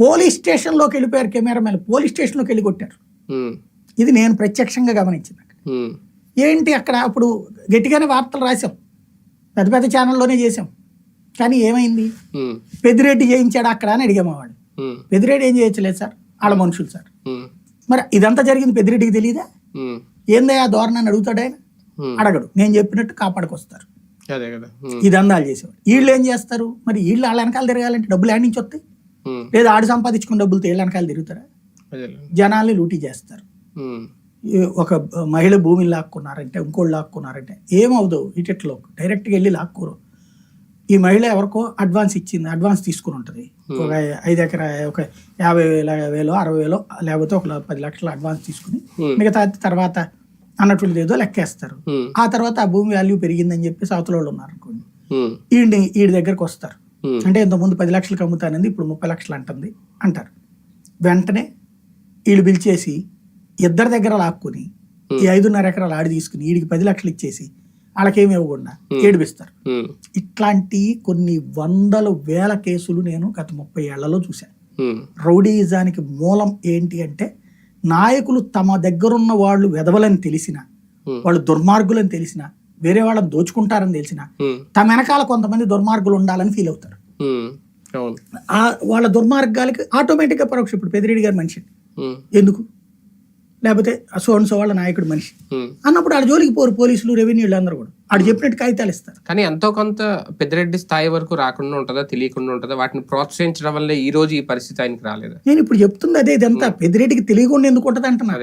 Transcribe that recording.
Police స్టేషన్లోకి వెళ్ళిపోయారు cameraman. Police స్టేషన్లోకి వెళ్ళి కొట్టారు. ఇది నేను ప్రత్యక్షంగా గమనించింది ఏంటి అక్కడ? అప్పుడు గట్టిగానే వార్తలు రాసాం పెద్ద పెద్ద ఛానల్లోనే చేసాం కానీ ఏమైంది? పెద్దిరెడ్డి చేయించాడు అక్కడ అని అడిగాము వాళ్ళు ఉమ్, పెద్దిరెడ్డి ఏం చేయొచ్చలేదు సార్? వాళ్ళ మనుషులు సార్. మరి ఇదంతా జరిగింది పెద్దిరెడ్డికి తెలియదా ఏందయ్యా ధోరణి అని అడుగుతాడు ఆయన. అడగడు. నేను చెప్పినట్టు కాపాడుకొస్తారు. అదే కదా. ఉమ్, ఈ దందాలు చేసేవాడు వీళ్ళు ఏం చేస్తారు? మరి వీళ్ళు వాళ్ళ వెనకాల తిరగాలంటే డబ్బులు ఆడి నుంచి వస్తాయి? లేదా లేదా ఆడు సంపాదించుకున్న డబ్బులతో వీళ్ళ వెనకాల తిరుగుతారా. జనాల్ని లూటీ చేస్తారు. ఈ ఒక మహిళ భూమిని లాక్కున్నారంటే ఇంకోళ్ళు లాక్కున్నారంటే ఏమవుదు? ఇటెట్లో డైరెక్ట్గా వెళ్ళి లాక్కోరు. ఈ మహిళ ఎవరికో అడ్వాన్స్ ఇచ్చింది అడ్వాన్స్ తీసుకుని ఉంటుంది. ఒక ఐదు ఎకరా ఒక యాభై వేల వేలో అరవై వేలో లేకపోతే ఒక పది లక్షల అడ్వాన్స్ తీసుకుని Hmm. మిగతా తర్వాత అన్నటువంటిది ఏదో లెక్కేస్తారు. ఆ తర్వాత ఆ భూమి వాల్యూ పెరిగిందని చెప్పి అవతల వాళ్ళు ఉన్నారు అనుకోండి ఈడి దగ్గరకు వస్తారు అంటే ఇంతకుముందు పది లక్షలకు అమ్ముతానంది ఇప్పుడు ముప్పై లక్షలు అంటుంది అంటారు. వెంటనే వీళ్ళు పిలిచేసి ఇద్దరి దగ్గర లాక్కుని ఈ ఐదున్నర ఎకరాలు ఆడి తీసుకుని వీడికి పది లక్షలు ఇచ్చేసి వాళ్ళకేమి ఇవ్వకుండా ఏడిపిస్తారు. ఉమ్, ఇట్లాంటి కొన్ని వందల వేల కేసులు నేను గత ముప్పై ఏళ్ళలో చూశాను. ఉమ్, రౌడీయిజానికి మూలం ఏంటి అంటే నాయకులు తమ దగ్గరున్న వాళ్ళు వెదవలని తెలిసిన Hmm. వాళ్ళు దుర్మార్గులని తెలిసిన వేరే వాళ్ళని దోచుకుంటారని తెలిసిన తమ వెనకాల కొంతమంది దుర్మార్గులు ఉండాలని ఫీల్ అవుతారు. వాళ్ళ దుర్మార్గాలకి ఆటోమేటిక్గా పరోక్ష ఇప్పుడు పెదిరెడ్డి గారి మనిషి. ఎందుకు? లేకపోతే సో అండ్ సో వాళ్ళ నాయకుడు మనిషి. అన్నప్పుడు ఆడ జోలికి పోరు పోలీసులు రెవెన్యూలు అందరూ కూడా. ఆడు చెప్పినట్టు కాగితాలు ఇస్తారు. కానీ ఎంతో కొంత పెద్దిరెడ్డి స్థాయి వరకు రాకుండా ఉంటుందా తెలియకుండా ఉంటుందా? వాటిని ప్రోత్సహించడం వల్ల ఈ రోజు ఈ పరిస్థితి ఆయనకి రాలేదా? నేను ఇప్పుడు చెప్తుంది అదే ఇదంతా. పెద్దిరెడ్డికి తెలియకుండా ఎందుకు ఉంటుంది అంటున్నా